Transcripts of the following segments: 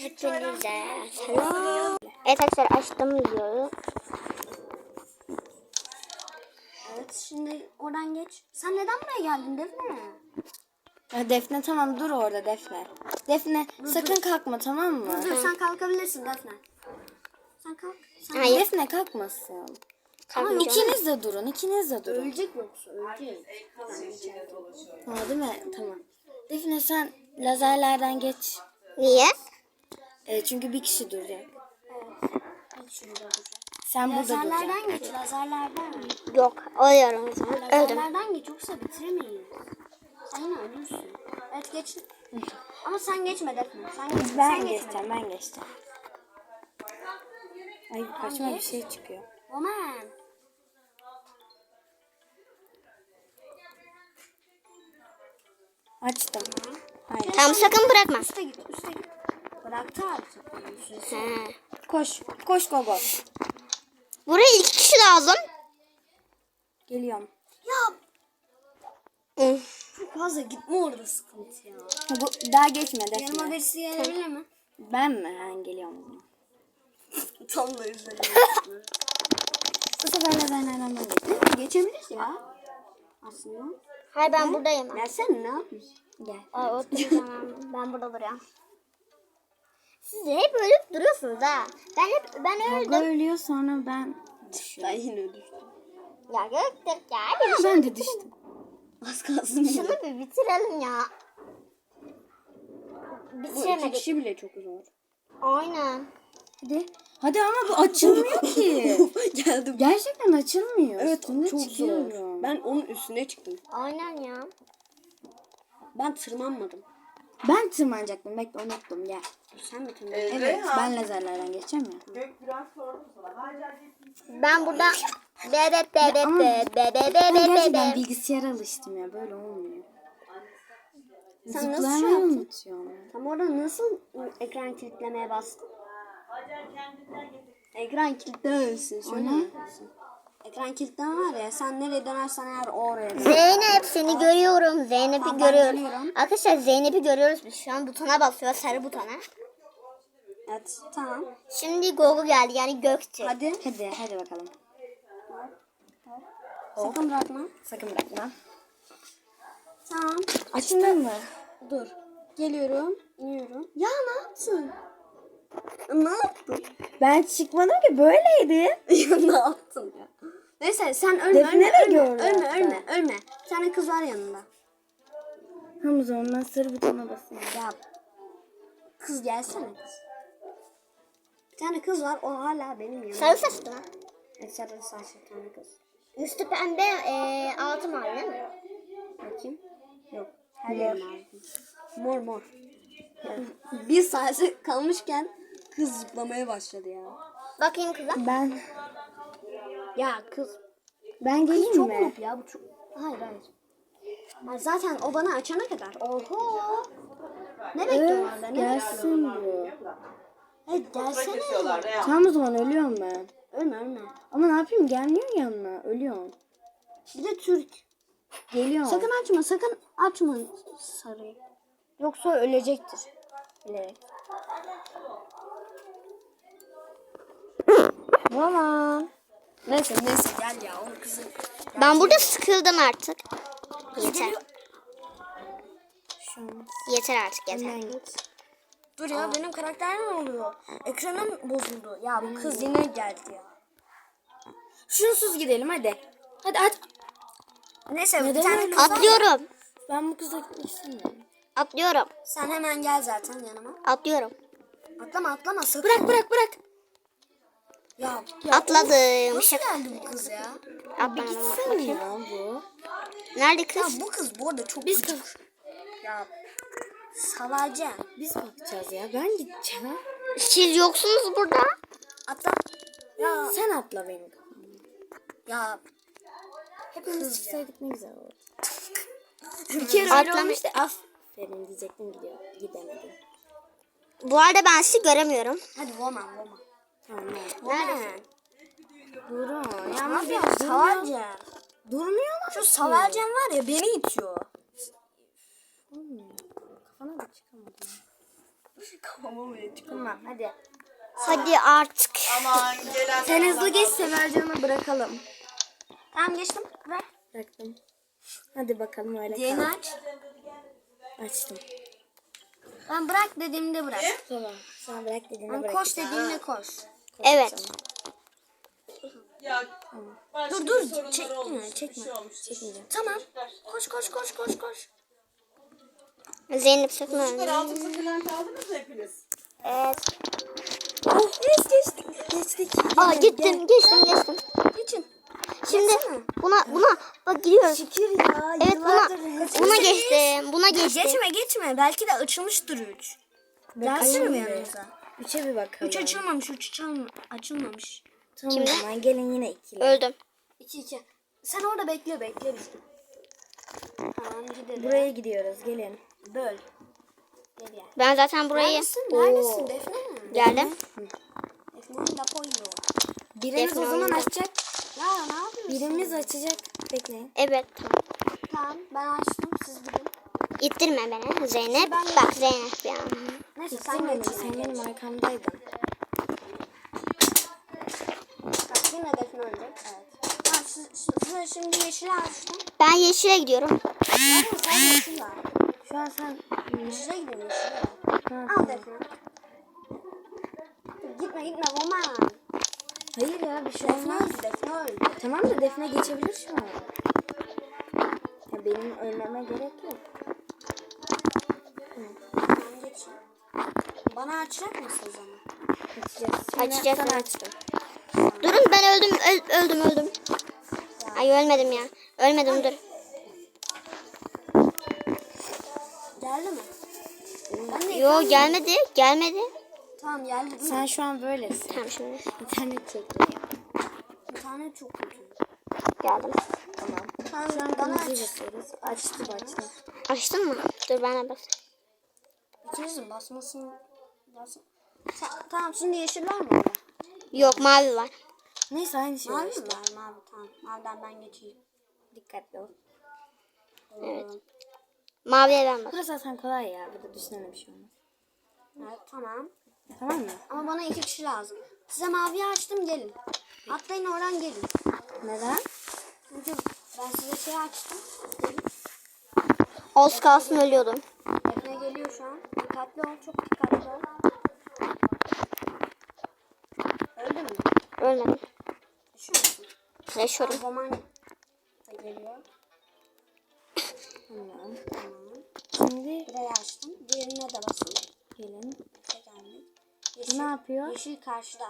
Hepinize selam. Evet arkadaşlar açtım videoyu. Evet şimdi oradan geç. Sen neden buraya geldin Defne? Ya Defne tamam dur orada Defne. Defne sakın kalkma tamam mı? Dur sen kalkabilirsin Defne. Sen kalk. Sen Hayır. Defne kalkmasın. Kalkmayacağım. İkiniz de durun, ikiniz de durun. ölecek yoksa ölecek. Ha, değil mi? Tamam. Defne sen lazerlerden geç. Niye? E, çünkü bir kişi duracak. Dur. Sen burada duracaksın. Lazerlerden geç lazerlerden. Yok. Oluyorum o zaman. Öldüm. Lazerlerden geç yoksa bitiremeyiz. Sen yine ölürsün. Evet geç. Ama sen geçme Defne. Sen geçme. Ben sen geçeceğim, ben geçeceğim. Ay kaçma bir şey çıkıyor. Roman. Açtım. Hayır. Tamam sakın bırakma. Üste git üste git. Bıraktı artık. He. Koş, koş Gogo. Buraya iki kişi lazım. Geliyorum. Ya çok fazla gitme orada sıkıntı ya. Bu, daha geçme Yanıma birisi gelebilir mi? Ben mi? Ha, geliyorum. Tam da üzerine. Bu sefer lazerlerden ben geçtim. Geçebiliriz ya. Aslında. Hayır ben buradayım. Gelsene ne yapıyorsun? Gel. Aa, oturacağım. ben burada duruyorum. Siz de hep ölüp duruyorsunuz ha. Ben hep ben öldüm. ölüyor sonra ben Ben yine düştüm. Ya Göktürk ya. Hadi bir Ben de düştüm. Az kalsın. şunu bir bitirelim ya. Bu iki Bitiremedik. kişi bile çok zor. Aynen. Hadi. Hadi ama bu açılmıyor ki. Geldim. Gerçekten açılmıyor. Evet Üstüne çok çıkıyorum. zor. Ben onun üstüne çıktım. Aynen ya. Ben tırmanmadım. Ben tırmanacaktım. Bekle unuttum gel. Sen mi? Evet ben lazerlerden geçeceğim ya. Ben burada be be be be Ama be be be be Ben be be gerçekten be. bilgisayara alıştım ya. Böyle olmuyor. Sen nasıl Zıplamayı şey yaptın? unutuyorum. ya. Tam orada nasıl ekran kilitlemeye bastın? Ekran kilitlememişsin. Şöyle yapıyorsun. Ekran kilitleme var ya sen nereye dönersen eğer oraya dön. Zeynep seni görüyorum. Zeynep'i Tamam, ben görüyorum. Arkadaşlar Zeynep'i görüyoruz biz. Şu an butona basıyor. Sarı butona. Evet tamam. Şimdi Gogo geldi yani Göktürk. Hadi. Hadi hadi bakalım. Sakın bırakma. Sakın bırakma. Tamam. Açtın mı? Dur. Geliyorum. iniyorum. Ya ne yaptın? Ne yaptın? Ben çıkmadım ki böyleydi. ya ne yaptın ya? Neyse sen ölme Defne ölme ölme, ölme hatta. ölme ölme. Bir tane kız var yanında. Tamam o zaman ben sarı butona basayım. Ya kız gelsene kız. Bir tane kız var o hala benim yanımda. Sarı saçlı mı? Evet, sarı saçlı bir tane kız. Üstü pembe, e, altı mavi değil mi? Bakayım. Yok. Her yerim ağrıyor. Mor mor. bir saat kalmışken kız zıplamaya başladı ya. Bakayım kıza. Ben Ya kız ben geleyim çok mi? noob ya bu çok. Hayır hayır. Ya zaten o bana açana kadar. Oho. Ne bekliyorsun orada? Ne Gelsin bu. Evet gelsene. Tamam o zaman ölüyorum ben. Ölme ölme. Ama ne yapayım gelmiyor yanına. Ölüyorum. Bir de Türk. Geliyorum. Sakın açma sakın açma sarıyı. Yoksa ölecektir. Bilerek. Tamam. Neyse neyse gel ya onu kızım. Ben burada sıkıldım artık. Yeter. Yeter artık yeter. Hemen git. Dur ya benim karakter ne oluyor? Ekranım bozuldu. Ya bu kız yine geldi ya. Şunsuz gidelim hadi. Hadi hadi. Neyse bir Neden tane öyle? kız var. Atlıyorum. Ben bu kızla gitmek istemiyorum. Atlıyorum. Sen hemen gel zaten yanıma. Atlıyorum. Atlama atlama sakın. Bırak bırak bırak. Ya, Atladım. nasıl geldi bu kız ya? Atladım. Sen ya bu. Nerede Ya kız? bu kız bu arada çok Biz kız. Ya salacağım. Biz bakacağız ya. Ben gideceğim. Siz yoksunuz burada. Atla. Ya Sen atla benim ya Hepimiz çıksaydık ne güzel olurdu. bir kere öyle Atlamış. olmuştu. Aferin diyecektim gidiyor. Gidemedim. Bu arada ben sizi göremiyorum. Hadi woman woman. Tamam. Durun. Ya ne yapıyorsun? Durmuyor. Durmuyorlar. Şu Savalcem var ya beni itiyor. Kafana da çıkamadım. Kafama mı çıktı? Tamam hadi. Hadi artık. Aman gelen Sen hızlı geç Semercan'ı bırakalım. Tamam geçtim. Ver. Bıraktım. Hadi bakalım öyle Diğerini kal. aç. Açtım. Ben bırak dediğimde bırak. Tamam. Sen bırak dediğini Ben bırak. koş dediğimde koş. Evet. Ya Dur dur çekme çekme. Çekmeyeceğim. Tamam. Koş koş koş koş koş. Zeynep sakın Çocuklar ölme. altınızı falan kaldınız mı hepiniz? Evet. Geç geçtik. Geçtik. Aa gittim geçtim geçtim. Geçin. Şimdi buna buna bak gidiyoruz. Şükür ya. Evet buna buna geçtim. Buna geçtim. Geçme geçme. Belki de açılmıştır 3. Gelsene mi yanımıza? Üçe bir bakalım. 3 açılmamış. 3 açılmamış. Tamam o zaman gelin yine ikili. Öldüm. 2 2. Sen orada bekle bekle bizi. Tamam gidelim. Buraya gidiyoruz gelin. Böl. Gel ya. Ben zaten burayı Neredesin? Neredesin? Defne mi? geldim. Defne'nin de koyuyor. Birimiz Defne o zaman oyunda. açacak. Ya ne yapıyorsun? Birimiz açacak. Bekleyin. Evet. Tamam ben açtım siz bilin. İttirme beni Zeynep. Bak Zeynep ya. Neyse Sen sen benim, geç. sen benim arkamdaydın. Bak yine Defne ölecek. Evet. Tamam siz, siz şimdi yeşili açtım. Ben yeşile gidiyorum. Hayır sen yeşil var. Şu an sen... Yeşile gidelim yeşile. Al Defne. Gitme gitme Roman. Hayır ya bir şey Defne olmaz. Defne öldü. Tamam da Defne geçebilir şu an. Ya benim ölmeme gerek yok. Ben geçeyim. Bana açacak mısın o zaman? Açacağız. Açacağız, Sana açtım. Durun ben öldüm öl- öldüm öldüm. Ay ölmedim ya. Ölmedim dur. Geldi mi? De Yo gelmedi gelmedi. Tamam geldi değil mi? Sen şu an böylesin. Tamam şimdi İnternet çekiyor. Tane çok kötü. geldim. Tamam. Tamam Şu an bana kırmızı aç. basıyoruz. Açtı açtı. Açtın mı? Dur bana bas. İkinizin basmasın. Basın. Sa- tamam şimdi yeşil var mı orada? Yok mavi var. Neyse aynı şey Mavi var mi işte. var? Mavi tamam. Maviden ben geçeyim. Dikkatli ol. Evet. Maviye ben bas. Burası zaten kolay ya. Burada düşünene bir şey olmaz. Evet tamam. Tamam mı? Ama bana iki kişi lazım. Size maviyi açtım gelin. Atlayın oradan gelin. Neden? Çünkü ben size şey açtım. Gelin. Az kalsın ölüyordum. Defne geliyor şu an. Dikkatli ol. Çok dikkatli ol. Öldü mü? Ölmedim. Düşüyor musun? Yaşıyorum. Da geliyor. Tamam. Tamam. Şimdi Burayı açtım. Diğerine de basın. gelin. Geldik. Yeşil, Ne yapıyor? Yeşil karşıda.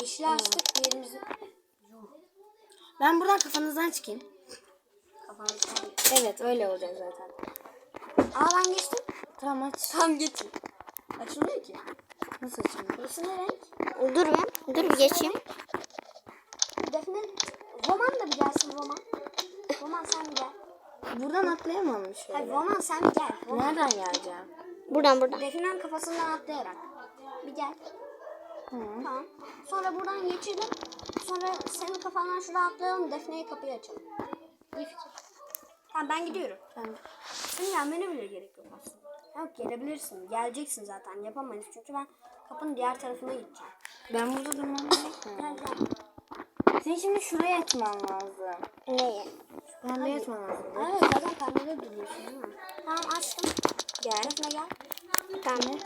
Yeşil açtık. Diğerimizi Ben buradan kafanızdan çıkayım. kafanızdan. Evet öyle olacak zaten. Aa ben geçtim. Tamam aç. Tam geçin. Açılmıyor ki. Nasıl açayım? Burası ne renk? Dur ben. Dur bir geçeyim. Defne. Roman da bir gelsin Roman. Roman sen gel. Buradan atlayamam mı Hayır şöyle? Roman sen bir gel. Roman. Nereden geleceğim? Buradan buradan. Defne'nin kafasından atlayarak. Bir gel. Tamam. Tamam. Sonra buradan geçelim. Sonra senin kafandan şuraya atlayalım. Defne'ye kapıyı açalım. İyi fikir. Tamam ben gidiyorum. Ben... Senin gelmene bile gerek yok aslında. Yok gelebilirsin. Geleceksin zaten. Yapamayız. Çünkü ben kapının diğer tarafına gideceğim. ben burada durmam gerekmiyor. Gel gel. Senin şimdi şuraya açman lazım. Neyi? Pembeye açman lazım. Evet zaten pembede duruyorsun değil mi? Tamam açtım. Gel. Defne gel. Tamam.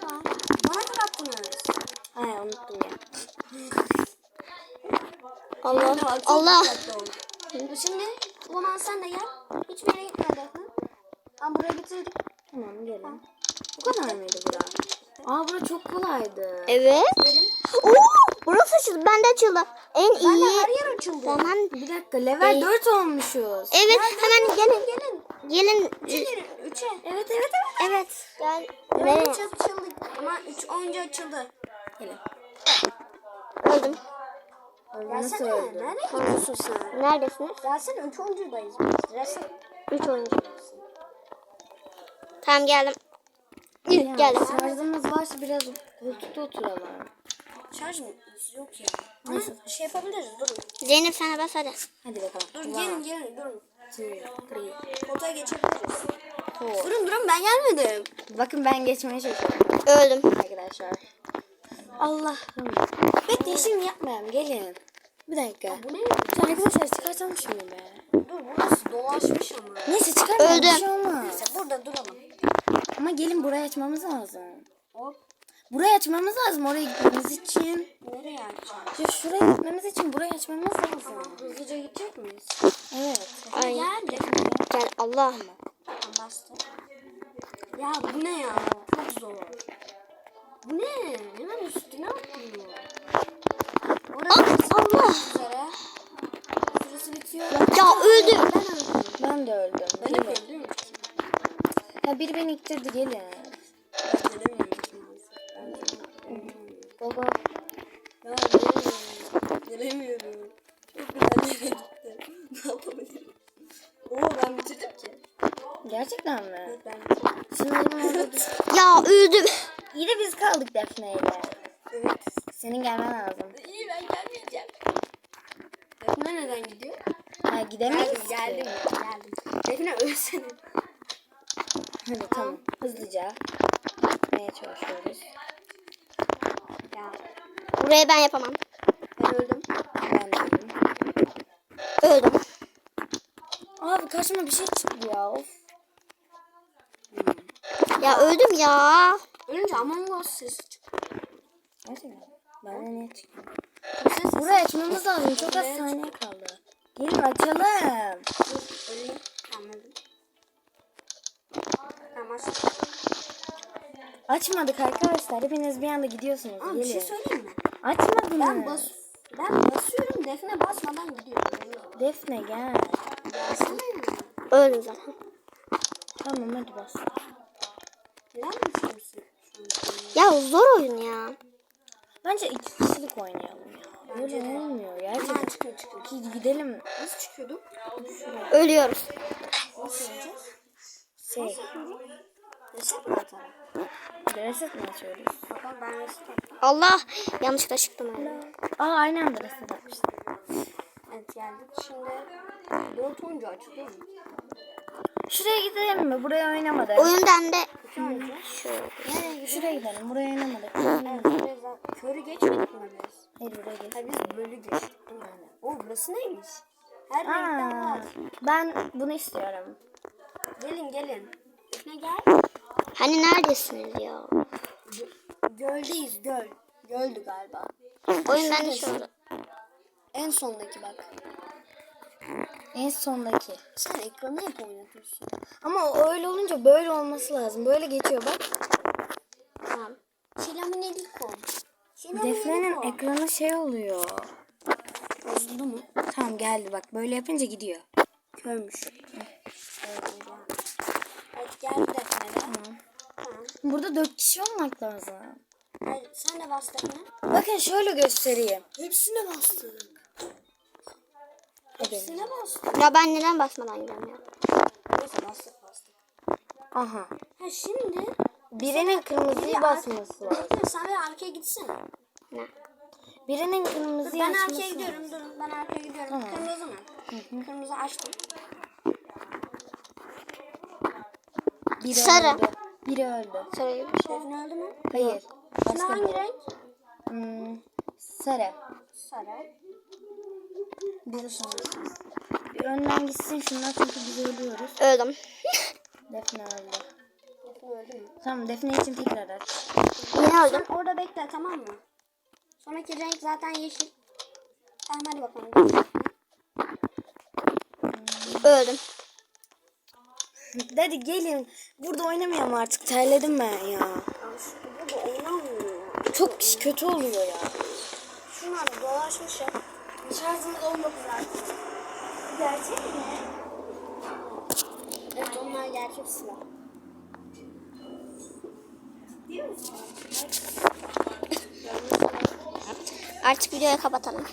Bana kapattınız. Ay unuttum ya. Allah. Allah. Şimdi Roman sen de gel. Hiçbir yere gitme Defne. Ben burayı bitirdim. Tamam gelin. Bu kadar mıydı bura? Aa bura çok kolaydı. Evet. Verin. Oo, burası açıldı. Bende açıldı. En Ben de iyi. her yer açıldı. Zaman. Bir dakika level 4 olmuşuz. Evet hemen gelin. Gelin. Gelin. Üçe girin. Üçe. Evet evet evet. Evet. Gel. Evet. Nereye? Üç açıldı. Ama üç oyuncu açıldı. Gelin. Öldüm. Nasıl Gelsene. öldü? Nereye gidiyorsun sen? Neredesiniz? Gelsene üç oyuncudayız biz. Üç oyuncu. Tamam geldim. Geldim. Şarjımız varsa biraz koltukta oturalım. Şarj mı? Yok ya. Neyse. Şey yapabiliriz. Durun. Zeynep sana bas hadi. Hadi bakalım. Dur gelin gelin durun. Potaya geçebiliriz. four. Durun durun ben gelmedim. Bakın ben geçmeye çalışıyorum Öldüm. arkadaşlar. Allah'ım. Bekle şimdi yapmayalım gelin. Bir dakika. Bu ne? Arkadaşlar çıkartalım şunu be. Dur burası dolaşmış ama. Neyse çıkarmayalım bir Öldüm. şey olmaz. Neyse burada duralım. Ama gelin burayı açmamız lazım. Hop. Burayı açmamız lazım oraya gitmemiz için. Nereye açacağız? Ya şuraya gitmemiz için burayı açmamız lazım. Hızlıca gidecek miyiz? Evet. Ay. Gel. Gel Allah. Tamam bastı. Ya bu ne ya? Çok zor. Bu ne? Hemen üstüne atlıyor. Orası Allah. üzere. Süresi bitiyor. Ya öldüm. Ben öldüm. Ben de öldüm. Ben Gelin. öldüm. Ya biri beni ittirdi gelin. Ya öldüm. İyi de biz kaldık Defne ile. Evet. Senin gelmen lazım. İyi ben gelmeyeceğim. Defne neden gidiyor? Ha gidemeyiz Geldim ki. geldim geldim. Defne ölsene. Hadi tamam. Hızlıca. Gitmeye çalışıyoruz. Ya Burayı ben yapamam. ben öldüm. Ben de öldüm. Öldüm. Abi karşıma bir şey çıktı ya. Of. Ya öldüm ya. Ölünce Among Us sesi çıktı. Gerçekten. Benden niye çıktı? Bu ses sesi. Burayı açmamız lazım. Çok az saniye kaldı. Gelin açalım. Dur öleyim. Anladım. Tamam aç. Açmadık arkadaşlar. Hepiniz bir anda gidiyorsunuz. Ama bir şey söyleyeyim mi? Açmadınız. Ben bas ben basıyorum Defne basmadan gidiyor. Defne gel. Gelsene. Öldüm zaten. Tamam hadi bas. Neden düşüyorsun? Ya zor oyun ya. Bence iki kişilik oynayalım ya. Böyle olmuyor Hemen gerçekten. çıkın çıkın. Ki gidelim Nasıl çıkıyorduk? Ölüyoruz. Nasıl yapacağız? şey. Reset mi atalım? Reset mi açıyoruz? Bakalım ben reset attım. Allah. Yanlışlıkla çıktım öyle. Aa aynı anda reset atmıştık. Evet geldik. Şimdi dört oyuncu açılıyor mu? Şuraya gidelim mi? Buraya oynamadık. Oyundan da Şöyle. Nereye? Şuraya gidelim. Buraya oynamadık. Evet, buraya zaten- Körü geçmedik mi biz? Hayır buraya gel. Ha biz bölü geçtik değil mi? Oo burası neymiş? Her renkten Aa, var. ben bunu istiyorum. Gelin gelin. Defne gel. Hani neredesiniz ya? Gö- Göldeyiz göl. Göldü galiba. Oyun bende şu anda. En sondaki bak. En sondaki. Sen ekranı hep oynatıyorsun. Ama öyle olunca böyle olması lazım. Böyle geçiyor bak. Tamam. Şilamın elikom. Defne'nin ekranı şey oluyor. Bozuldu mu? Tamam geldi bak. Böyle yapınca gidiyor. Körmüş. Evet, evet geldi Defne de. Tamam. Burada dört kişi olmak lazım. Hadi sen de bas Defne. Bakın şöyle göstereyim. Hepsine bastık. Hepsine bastık. Ya ben neden basmadan gidiyorum ya? Neyse bastık bastık. Aha. Ha şimdi Birinin kırmızıyı Biri basması lazım. Sen bir arkaya gitsin. Ne? Birinin kırmızıyı Ben açması arkaya gidiyorum lazım. durun. Ben arkaya gidiyorum. Tamam. Kırmızı mı? Kırmızı açtım. Biri Sarı. öldü. Biri öldü. Söyle. Defne öldü mü? Hayır. Şimdi Başka hangi renk? Hmm, sarı. Sarı. Sarı. Bir önden gitsin şunlar çünkü biz ölüyoruz. Öldüm. Defne öldü. Defne öldü mü? Tamam Defne için tekrar aç. Yine öldüm. Sen orada bekle tamam mı? Sonraki renk zaten yeşil. Tamam hadi bakalım. Öldüm. Hadi gelin. Burada oynamayalım artık. Terledim ben ya. Burada oynanmıyor. Çok kötü oluyor ya. Şunlar dolaşmış ya. Şarjımız 19 artık. Gerçek mi? Evet onlar gerçek silah. Değil mi? Artık videoyu kapatalım.